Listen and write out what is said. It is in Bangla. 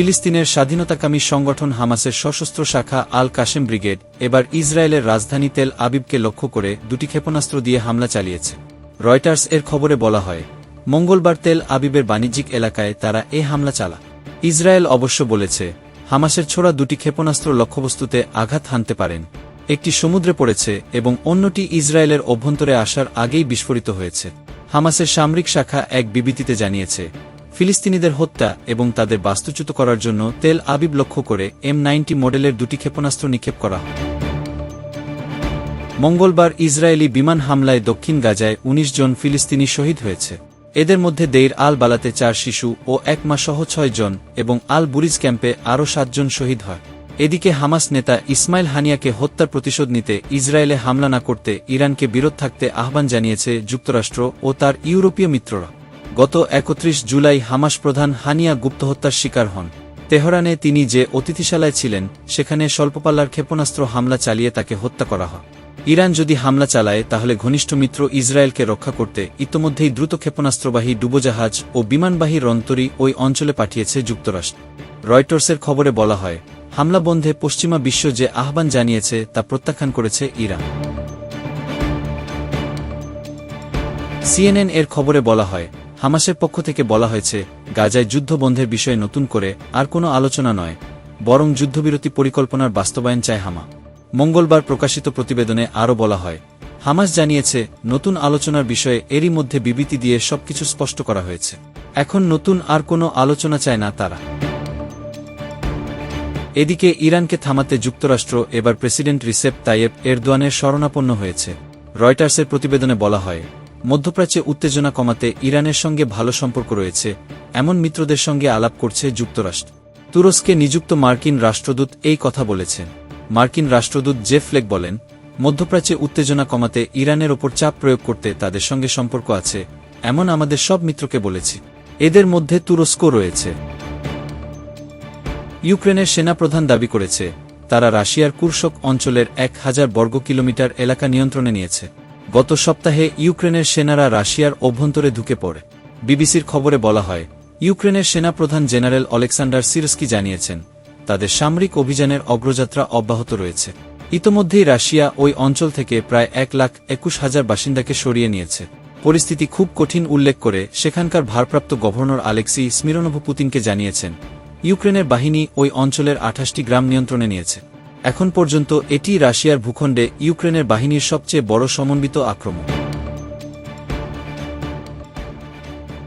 ফিলিস্তিনের স্বাধীনতাকামী সংগঠন হামাসের সশস্ত্র শাখা আল কাশেম ব্রিগেড এবার ইসরায়েলের রাজধানী তেল আবিবকে লক্ষ্য করে দুটি ক্ষেপণাস্ত্র দিয়ে হামলা চালিয়েছে। রয়টার্স এর খবরে বলা হয়, মঙ্গলবার তেল আবিবের বাণিজ্যিক এলাকায় তারা এ হামলা চালা ইসরায়েল অবশ্য বলেছে, হামাসের ছোড়া দুটি ক্ষেপণাস্ত্র লক্ষ্যবস্তুতে আঘাত হানতে পারেন। একটি সমুদ্রে পড়েছে এবং অন্যটি ইসরায়েলের অভ্যন্তরে আসার আগেই বিস্ফোরিত হয়েছে। হামাসের সামরিক শাখা এক বিবৃতিতে জানিয়েছে ফিলিস্তিনিদের হত্যা এবং তাদের বাস্তুচ্যুত করার জন্য তেল আবিব লক্ষ্য করে এম নাইনটি মডেলের দুটি ক্ষেপণাস্ত্র নিক্ষেপ করা হয়। মঙ্গলবার ইসরায়েলি বিমান হামলায় দক্ষিণ গাজায় ১৯ জন ফিলিস্তিনি শহীদ হয়েছে। এদের মধ্যে দেইর আল বালাতে চার শিশু ও এক মা সহ ছয় জন এবং আল বুরিজ ক্যাম্পে আরও সাতজন শহীদ হয়। এদিকে হামাস নেতা ইসমাইল হানিয়াকে হত্যার প্রতিশোধ নিতে ইসরায়েলে হামলা না করতে ইরানকে বিরোধ থাকতে আহ্বান জানিয়েছে যুক্তরাষ্ট্র ও তার ইউরোপীয় মিত্ররা। গত একত্রিশ জুলাই হামাস প্রধান হানিয়া গুপ্তহত্যার শিকার হন। তেহরানে তিনি যে অতিথিশালায় ছিলেন, সেখানে স্বল্পপাল্লার ক্ষেপণাস্ত্র হামলা চালিয়ে তাকে হত্যা করা হয়। ইরান যদি হামলা চালায়, তাহলে ঘনিষ্ঠ মিত্র ইসরায়েলকে রক্ষা করতে ইতোমধ্যেই দ্রুত ক্ষেপণাস্ত্রবাহী ডুবোজাহাজ ও বিমানবাহী রন্তরী ওই অঞ্চলে পাঠিয়েছে যুক্তরাষ্ট্র। রয়টার্সের খবরে বলা হয়, হামলা বন্ধে পশ্চিমা বিশ্ব যে আহ্বান জানিয়েছে, তা প্রত্যাখ্যান করেছে ইরান। সিএনএন এর খবরে বলা হয় হামাসের পক্ষ থেকে বলা হয়েছে, গাজায় যুদ্ধ বন্ধের বিষয়ে নতুন করে আর কোনো আলোচনা নয়, বরং যুদ্ধবিরতি পরিকল্পনার বাস্তবায়ন চায় হামা। মঙ্গলবার প্রকাশিত প্রতিবেদনে আরও বলা হয়, হামাস জানিয়েছে, নতুন আলোচনার বিষয়ে এরই মধ্যে বিবৃতি দিয়ে সবকিছু স্পষ্ট করা হয়েছে। এখন নতুন আর কোনো আলোচনা চায় না তারা। এদিকে ইরানকে থামাতে যুক্তরাষ্ট্র এবার প্রেসিডেন্ট রিসেপ তাইয়েব এরদোয়ানের শরণাপন্ন হয়েছে। রয়টার্সের প্রতিবেদনে বলা হয় মধ্যপ্রাচ্যে উত্তেজনা কমাতে ইরানের সঙ্গে ভালো সম্পর্ক রয়েছে, এমন মিত্রদের সঙ্গে আলাপ করছে যুক্তরাষ্ট্র। তুরস্কে নিযুক্ত মার্কিন রাষ্ট্রদূত এই কথা বলেছেন। মার্কিন রাষ্ট্রদূত জেফ ফ্লেক বলেন, মধ্যপ্রাচ্যে উত্তেজনা কমাতে ইরানের ওপর চাপ প্রয়োগ করতে তাদের সঙ্গে সম্পর্ক আছে, এমন আমাদের সব মিত্রকে বলেছি। এদের মধ্যে তুরস্ক রয়েছে। ইউক্রেনের সেনাপ্রধান দাবি করেছে, তারা রাশিয়ার কুর্শক অঞ্চলের এক হাজার বর্গ কিলোমিটার এলাকা নিয়ন্ত্রণে নিয়েছে। গত সপ্তাহে ইউক্রেনের সেনারা রাশিয়ার অভ্যন্তরে ঢুকে পড়ে। বিবিসির খবরে বলা হয়, ইউক্রেনের সেনাপ্রধান জেনারেল অলেকসান্ডার সিরস্কি জানিয়েছেন, তাদের সামরিক অভিযানের অগ্রযাত্রা অব্যাহত রয়েছে। ইতোমধ্যেই রাশিয়া ওই অঞ্চল থেকে প্রায় এক লাখ একুশ হাজার বাসিন্দাকে সরিয়ে নিয়েছে। পরিস্থিতি খুব কঠিন উল্লেখ করে সেখানকার ভারপ্রাপ্ত গভর্নর আলেক্সি স্মিরনোভ পুতিনকে জানিয়েছেন, ইউক্রেনের বাহিনী ওই অঞ্চলের আঠাশটি গ্রাম নিয়ন্ত্রণে নিয়েছে। এখন পর্যন্ত এটি রাশিয়ার ভূখণ্ডে ইউক্রেনের বাহিনীর সবচেয়ে বড় সমন্বিত আক্রমণ।